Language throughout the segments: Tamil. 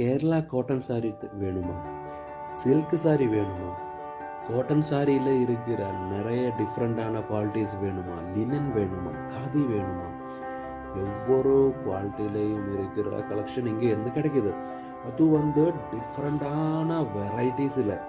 கேரளா காட்டன் சாரி வேணுமா? சில்க் சாரி வேணுமா? காட்டன் சாரியில் இருக்கிற நிறைய டிஃப்ரெண்ட்டான குவாலிட்டிஸ் வேணுமா? லினன் வேணுமா? காதி வேணுமா? ஒவ்வொரு குவாலிட்டிலையும் இருக்கிற கலெக்ஷன் இங்கே இருந்து கிடைக்குது. அது வந்து டிஃப்ரெண்ட்டான வெரைட்டிஸில்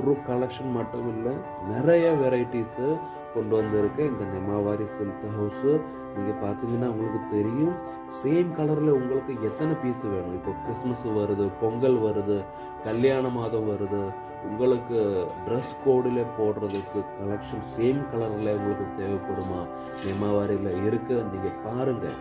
ஒரு கலெக்ஷன் மட்டும் இல்லை நிறைய வெரைட்டிஸு கொண்டு வந்திருக்கு. இந்த நெமாவாரி சில்க் ஹவுஸு நீங்கள் பார்த்தீங்கன்னா உங்களுக்கு தெரியும். சேம் கலரில் உங்களுக்கு எத்தனை பீஸ் வேணும்? இப்போ கிறிஸ்மஸ் வருது பொங்கல் வருது கல்யாண மாதம் வருது. உங்களுக்கு ட்ரெஸ் கோடில் போடுறதுக்கு கலெக்ஷன் சேம் கலரில் உங்களுக்கு தேவைப்படுமா? நெமாவாரியில் இருக்கு. நீங்கள் பாருங்கள்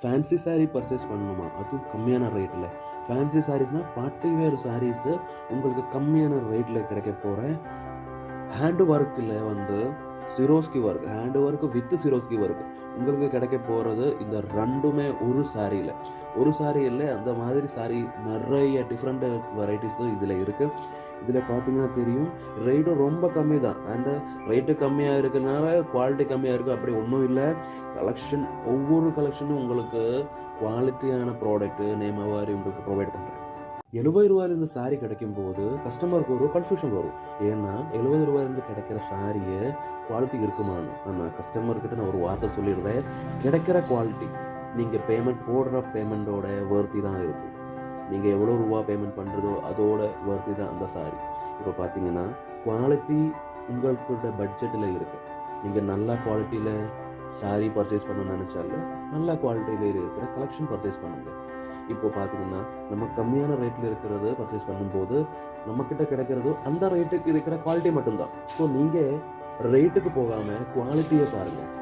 ஃபேன்சி சாரீ பர்ச்சேஸ் பண்ணணுமா? அதுவும் கம்மியான ரேட்டில் ஃபேன்சி சாரீஸ்னால் பார்ட்டி வேறு சாரீஸு உங்களுக்கு கம்மியான ரேட்டில் கிடைக்க போகிறேன் ஹேண்டு ஒர்க்கில் வந்து Swarovski work hand work with Swarovski work உங்களுக்கு கிடைக்க போகிறது இந்த ரெண்டுமே ஒரு சாரியில் ஒரு சாரியில் அந்த மாதிரி சாரி நிறைய டிஃப்ரெண்ட் வெரைட்டிஸும் இதில் இருக்குது இதில் பார்த்தீங்கன்னா தெரியும் ரேட்டும் ரொம்ப கம்மி தான். அண்டு ரேட்டு கம்மியாக இருக்கிறதுனால குவாலிட்டி கம்மியாக இருக்குது அப்படி ஒன்றும் இல்லை. கலெக்ஷன் ஒவ்வொரு கலெக்ஷனும் உங்களுக்கு குவாலிட்டியான ப்ராடக்ட்டு நேமாவாரி உங்களுக்கு ப்ரொவைட் பண்ணுறேன் எழுபது ரூபாயிலிருந்து சாரி கிடைக்கும் போது கஸ்டமருக்கு ஒரு கன்ஃபியூஷன் வரும். ஏன்னா எழுபது ரூபாயிலிருந்து கிடைக்கிற சாரியை குவாலிட்டி இருக்குமான்னு. ஆனால் கஸ்டமர்கிட்ட நான் ஒரு வார்த்தை சொல்லிடுறேன். கிடைக்கிற குவாலிட்டி நீங்கள் பேமெண்ட் போடுற பேமெண்ட்டோட வேர்த்தி தான் இருக்கும். நீங்கள் எவ்வளோ ரூபா பேமெண்ட் பண்ணுறதோ அதோட வேர்த்தி தான் அந்த சாரி இப்போ பார்த்தீங்கன்னா குவாலிட்டி உங்களுக்குள்ள பட்ஜெட்டில் இருக்குது நீங்கள் நல்ல குவாலிட்டியில் சாரி பர்ச்சேஸ் பண்ணணும்னு நினச்சாலும் நல்ல குவாலிட்டியில் இருக்கிற கலெக்ஷன் பர்ச்சேஸ் பண்ணுங்கள் இப்போ பார்த்தீங்கன்னா நம்ம கம்மியான ரேட்டில் இருக்கிறது பர்ச்சேஸ் பண்ணும்போது நம்மக்கிட்ட கிடைக்கிறது அந்த ரேட்டுக்கு இருக்கிற குவாலிட்டி மட்டும்தான். ஸோ நீங்கள் ரேட்டுக்கு போகாமல் குவாலிட்டியை பாருங்கள்